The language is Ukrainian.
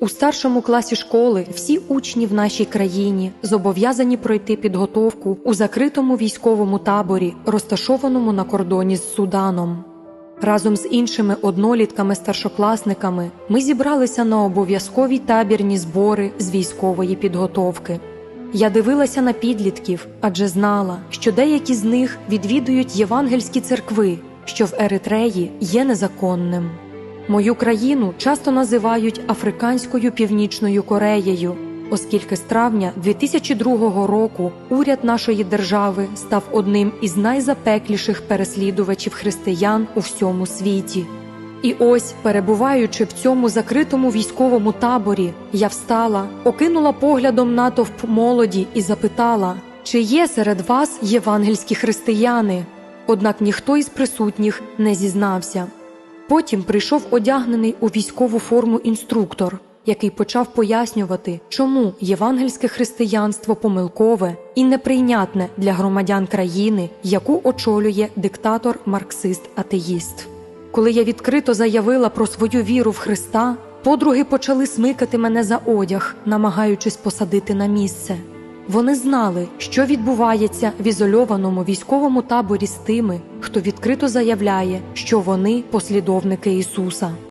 У старшому класі школи всі учні в нашій країні зобов'язані пройти підготовку у закритому військовому таборі, розташованому на кордоні з Суданом. Разом з іншими однолітками-старшокласниками ми зібралися на обов'язкові табірні збори з військової підготовки. Я дивилася на підлітків, адже знала, що деякі з них відвідують євангельські церкви, що в Еритреї є незаконним. Мою країну часто називають Африканською Північною Кореєю, оскільки з травня 2002 року уряд нашої держави став одним із найзапекліших переслідувачів християн у всьому світі. І ось, перебуваючи в цьому закритому військовому таборі, я встала, окинула поглядом натовп молоді і запитала, чи є серед вас євангельські християни. Однак ніхто із присутніх не зізнався. Потім прийшов одягнений у військову форму інструктор, який почав пояснювати, чому євангельське християнство помилкове і неприйнятне для громадян країни, яку очолює диктатор марксист-атеїст. Коли я відкрито заявила про свою віру в Христа, подруги почали смикати мене за одяг, намагаючись посадити на місце. Вони знали, що відбувається в ізольованому військовому таборі з тими, хто відкрито заявляє, що вони послідовники Ісуса.